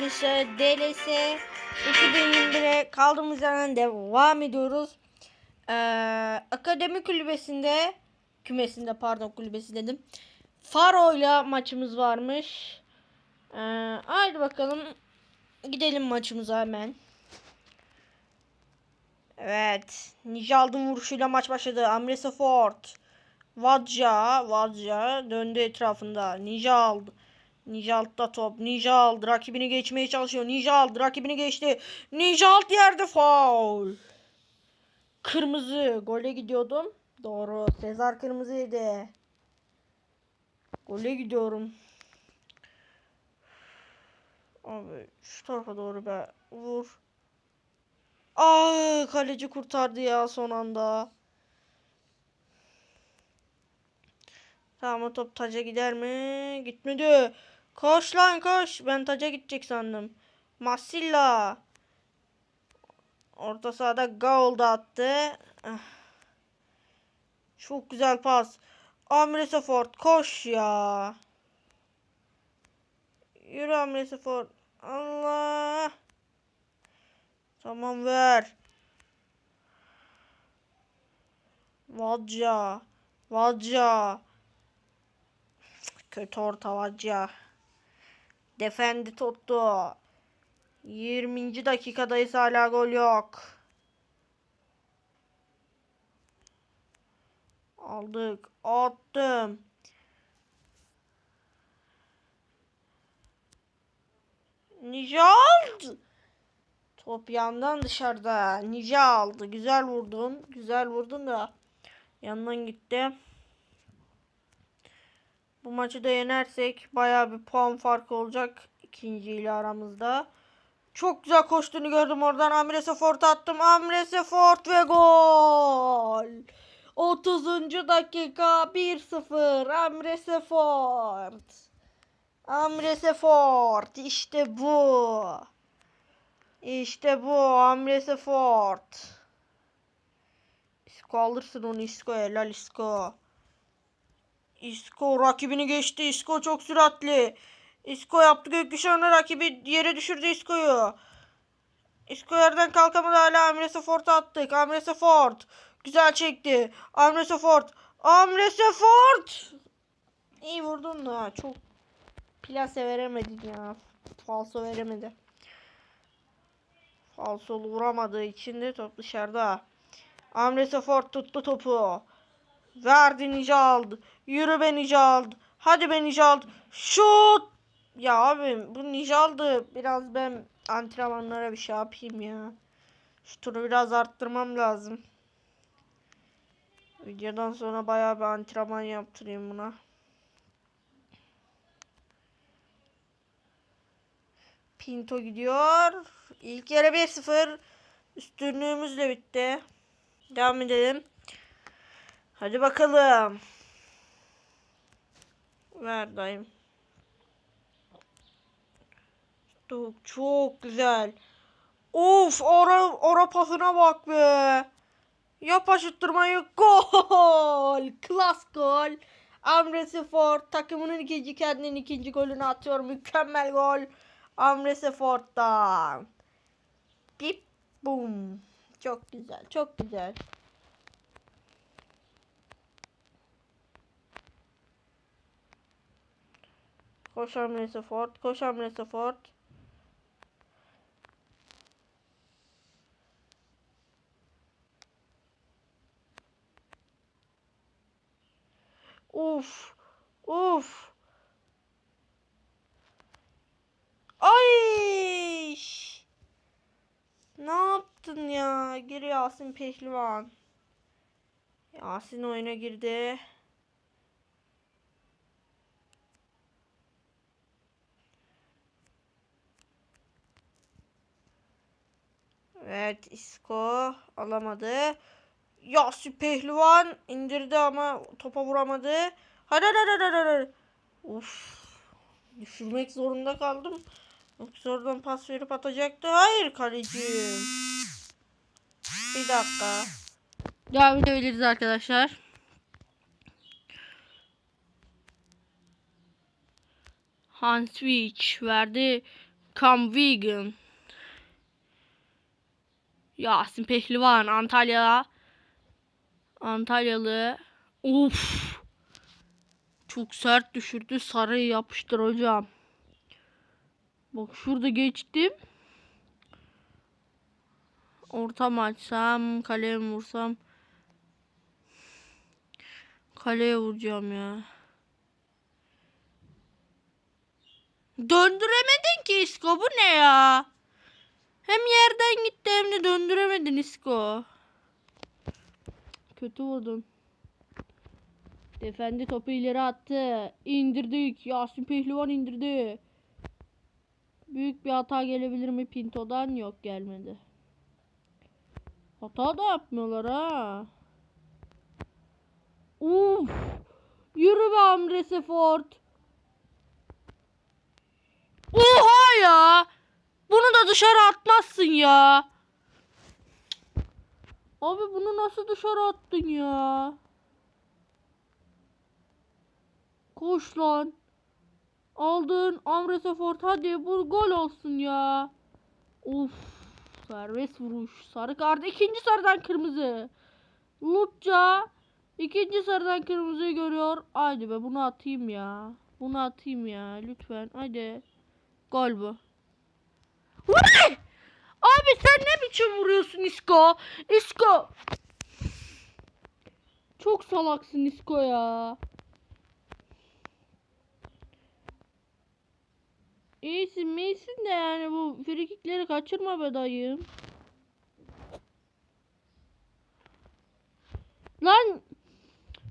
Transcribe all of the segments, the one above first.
arkadaşlar DLS 2021'e kaldığımız yerden devam ediyoruz. Ee, akademi kulübesinde kümesinde pardon kulübesi dedim. Faro'yla maçımız varmış. Ee, haydi bakalım gidelim maçımıza hemen. Evet. Nijald'ın vuruşuyla maç başladı. Amre Ford. Vadja. Vadja döndü etrafında. Nijald. Nijald'da top. Nijald rakibini geçmeye çalışıyor. Nijald rakibini geçti. Nijald yerde faul. Kırmızı. Gole gidiyordum. Doğru. Sezar kırmızıydı. Gole gidiyorum. Abi şu tarafa doğru be. Vur. Aa kaleci kurtardı ya son anda. Tamam o top taca gider mi? Gitmedi. Koş lan koş. Ben taca gidecek sandım. Masilla. Orta sahada Gaul da attı. Ah. Çok güzel pas. Amre Safort koş ya. Yürü Amre Safort. Allah. Tamam ver. Vadca. Vadca. Kötü orta Vadca. Defendi tuttu. 20. dakikadayız hala gol yok. Aldık. Attım. Nijald. Top yandan dışarıda. Nice aldı. Güzel vurdun. Güzel vurdun da yandan gitti. Bu maçı da yenersek baya bir puan farkı olacak ikinci ile aramızda. Çok güzel koştuğunu gördüm oradan. Amre Sefort attım. Amre Sefort ve gol. 30. dakika 1-0. Amre Sefort. Amre Sefort. İşte bu. İşte bu Amre Ford. Isco alırsın onu Isco helal Isco. Isco rakibini geçti. Isco çok süratli. Isco yaptı gökkuşağına rakibi yere düşürdü Isco'yu. Isco yerden kalkamadı hala Amre Ford'a attık. Amre Ford. Güzel çekti. Amre Ford. Amre Ford. İyi vurdun da çok plase veremedin ya. Falso veremedi. Falsolu vuramadığı için de top dışarıda. Amre Ford tuttu topu. Verdi Nijald. Yürü be Nijald. Hadi be Nijald. Şut. Ya abi bu Nijald'ı biraz ben antrenmanlara bir şey yapayım ya. Şu turu biraz arttırmam lazım. Videodan sonra bayağı bir antrenman yaptırayım buna. Pinto gidiyor. İlk yarı 1-0. Üstünlüğümüzle bitti. Devam edelim. Hadi bakalım. Ver dayım. Çok, çok güzel. Of ara, ara pasına bak be. Yap aşıttırmayı. Gol. Klas gol. Amre Spor takımının ikinci kendinin ikinci golünü atıyor. Mükemmel gol. Amre Sefort'tan. Bip bum. Çok güzel. Çok güzel. Koş Amre Sefort. Koş Amre Sefort. Uf. Uf. Ay! Ne yaptın ya? Gir Yasin Pehlivan. Yasin oyuna girdi. Evet, Isco alamadı. Yasin Pehlivan indirdi ama topa vuramadı. Hadi hadi hadi hadi. Uf. Düşürmek zorunda kaldım. Yoksa oradan pas verip atacaktı. Hayır kalecim. Bir dakika. Devam edebiliriz arkadaşlar. Hanswich verdi. Come vegan. Yasin Pehlivan Antalya. Antalyalı. Uf. Çok sert düşürdü. Sarıyı yapıştır hocam. Bak şurada geçtim. Orta mı açsam, kaleye vursam? Kaleye vuracağım ya. Döndüremedin ki Isko bu ne ya? Hem yerden gitti hem de döndüremedin Isko. Kötü vurdun. Defendi topu ileri attı. İndirdik. Yasin Pehlivan indirdi. Büyük bir hata gelebilir mi Pinto'dan? Yok gelmedi. Hata da yapmıyorlar ha. Uf. Yürü be Amre Sefort. Oha ya. Bunu da dışarı atmazsın ya. Abi bunu nasıl dışarı attın ya? Koş lan. Aldın Amre Sefort hadi bu gol olsun ya. Of. Serbest vuruş. Sarı kart. ikinci sarıdan kırmızı. Lutça ikinci sarıdan kırmızıyı görüyor. Haydi be bunu atayım ya. Bunu atayım ya lütfen. Hadi. Gol bu. Vay! Abi sen ne biçim vuruyorsun Isko? Isko. Çok salaksın Isko ya. İyisin misin de yani bu frikikleri kaçırma be dayım. Lan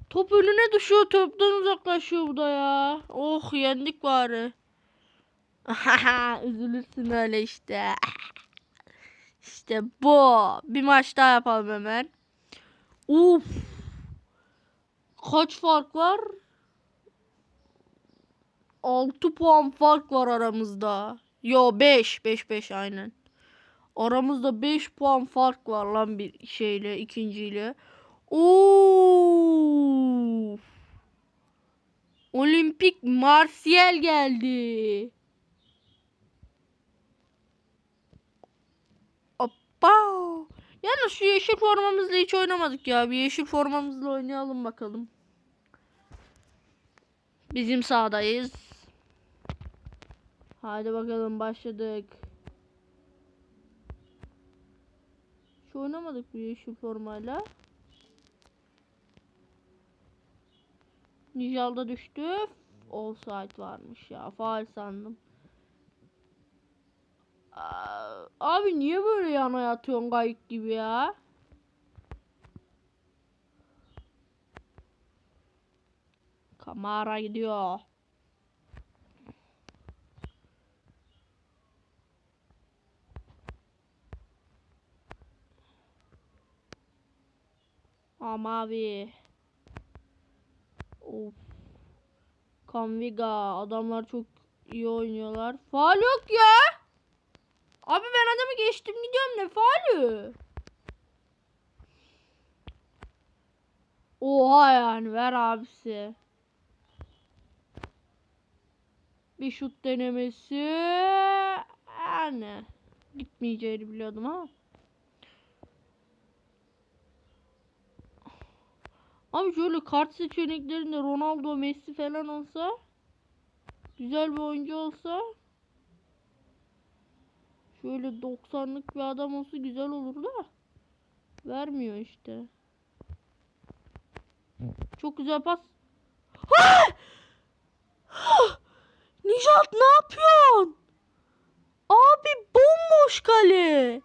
top önüne düşüyor toptan uzaklaşıyor bu da ya. Oh yendik bari. Üzülürsün öyle işte. İşte bu. Bir maç daha yapalım hemen. Uf. Kaç fark var? 6 puan fark var aramızda. Yo 5. 5 5 aynen. Aramızda 5 puan fark var lan bir şeyle ikinciyle. Oo! Olimpik Marsiyel geldi. Hoppa. Yalnız şu yeşil formamızla hiç oynamadık ya. Bir yeşil formamızla oynayalım bakalım. Bizim sahadayız. Hadi bakalım başladık. Hiç oynamadık bu yeşil formayla. Nijal'da düştü. Offside varmış ya. Faal sandım. Abi niye böyle yana yatıyorsun kayık gibi ya? Kamara gidiyor. Ama abi. Of. Kamviga adamlar çok iyi oynuyorlar. Faal yok ya. Geçtim gidiyorum ne faali? Oha yani ver abisi. Bir şut denemesi. Yani gitmeyeceğini biliyordum ama. Abi şöyle kart seçeneklerinde Ronaldo, Messi falan olsa güzel bir oyuncu olsa şöyle 90'lık bir adam olsa güzel olur da vermiyor işte. Çok güzel pas. Ha! Nijat ne yapıyorsun? Abi bomboş kale.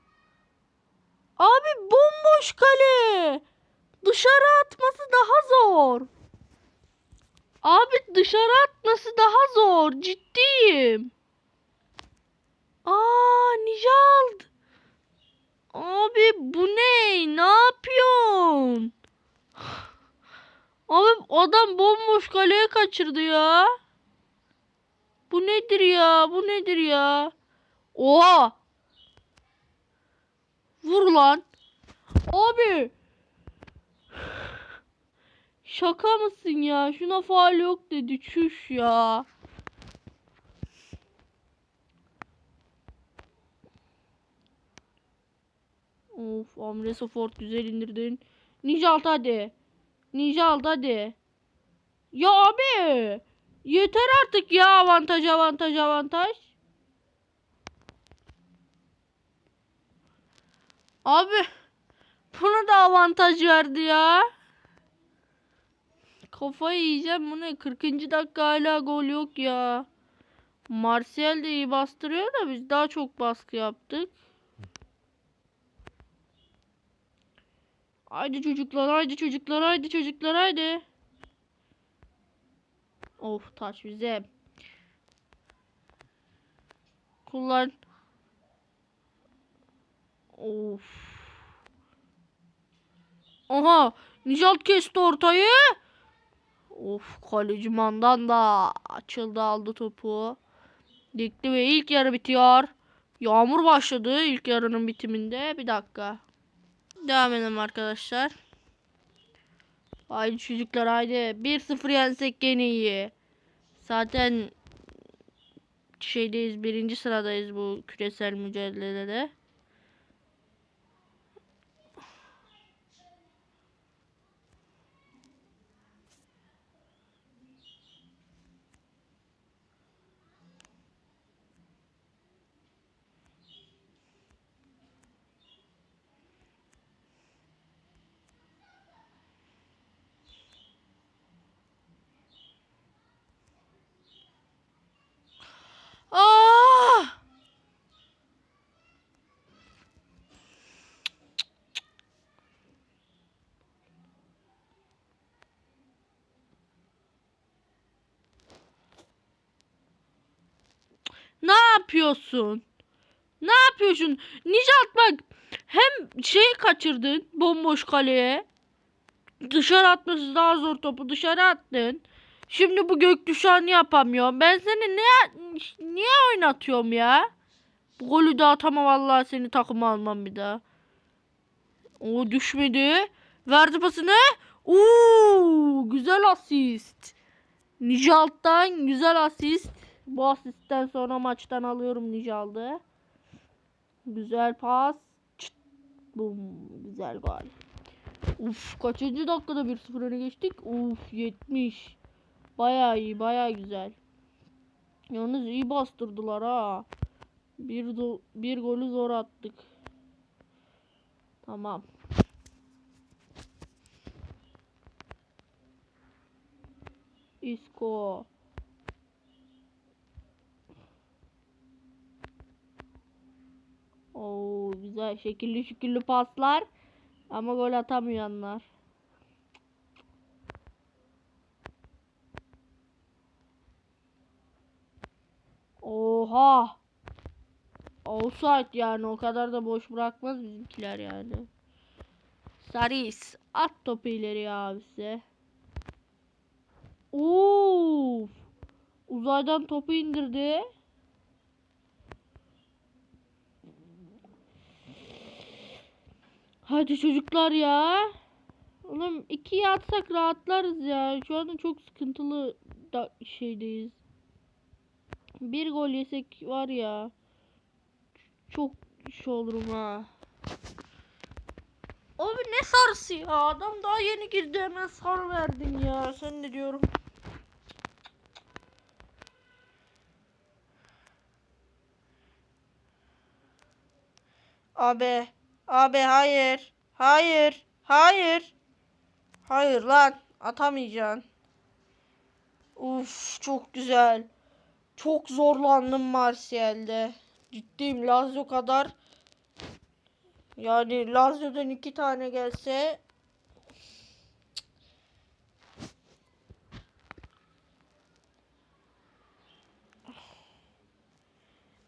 Abi bomboş kale. Dışarı atması daha zor. Abi dışarı atması daha zor. Ciddiyim. Aa Nijald. Abi bu ne? Ne yapıyorsun? Abi adam bomboş kaleye kaçırdı ya. Bu nedir ya? Bu nedir ya? Oha! Vur lan. Abi. Şaka mısın ya? Şuna faal yok dedi. Çüş ya. Of Amresa Ford güzel indirdin. Ninja alt hadi. Ninja alt hadi. Ya abi. Yeter artık ya avantaj avantaj avantaj. Abi. Buna da avantaj verdi ya. Kafayı yiyeceğim bu ne? 40. dakika hala gol yok ya. Martial de iyi bastırıyor da biz daha çok baskı yaptık. Haydi çocuklar, haydi çocuklar, haydi çocuklar, haydi. Of taç bize. Kullan. Of. Aha, Nijalt kesti ortayı. Of kaleci mandan da açıldı aldı topu. Dikti ve ilk yarı bitiyor. Yağmur başladı ilk yarının bitiminde. Bir dakika. Devam edelim arkadaşlar. Haydi çocuklar haydi. 1-0 yensek gene iyi. Zaten şeydeyiz birinci sıradayız bu küresel mücadelede. Aa! Ne yapıyorsun? Ne yapıyorsun? Nijat bak. Hem şeyi kaçırdın bomboş kaleye. Dışarı atması daha zor topu dışarı attın. Şimdi bu gökkuşağını yapamıyorum. Ben seni ne niye oynatıyorum ya? Bu golü de atama vallahi seni takıma almam bir daha. O düşmedi. Verdi pasını. Uuu güzel asist. Nijalt'tan güzel asist. Bu asistten sonra maçtan alıyorum Nijal'dı. Güzel pas. Çıt. Bum. Güzel gol. Uf kaçıncı dakikada 1-0 öne geçtik? Uf 70. Baya iyi baya güzel. Yalnız iyi bastırdılar ha. Bir, do- bir golü zor attık. Tamam. Isco. Oo güzel şekilli şükürlü paslar. Ama gol atamayanlar. Oha. Offside yani o kadar da boş bırakmaz bizimkiler yani. Saris at topu ileri abisi. Uf. Uzaydan topu indirdi. Hadi çocuklar ya. Oğlum ikiye atsak rahatlarız ya. Şu anda çok sıkıntılı da şeydeyiz. Bir gol yesek var ya. Çok şey olurum ha. Abi ne sarısı ya? Adam daha yeni girdi hemen sarı verdin ya. Sen ne diyorum? Abi. Abi hayır. Hayır. Hayır. Hayır lan. Atamayacaksın. Uf çok güzel. Çok zorlandım Martial'de. Ciddiyim Lazio kadar. Yani Lazio'dan iki tane gelse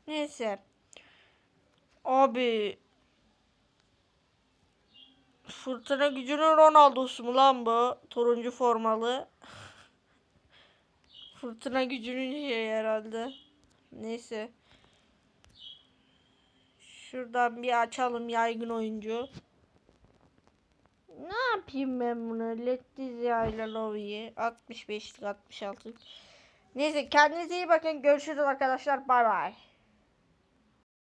Neyse. Abi Fırtına gücünün Ronaldo'su mu lan bu? Turuncu formalı. Fırtına gücünün şeyi herhalde. Neyse. Şuradan bir açalım yaygın oyuncu. Ne yapayım ben bunu? Letizia ile Lovi'yi. 65'lik 66'lık. Neyse kendinize iyi bakın. Görüşürüz arkadaşlar. Bay bay.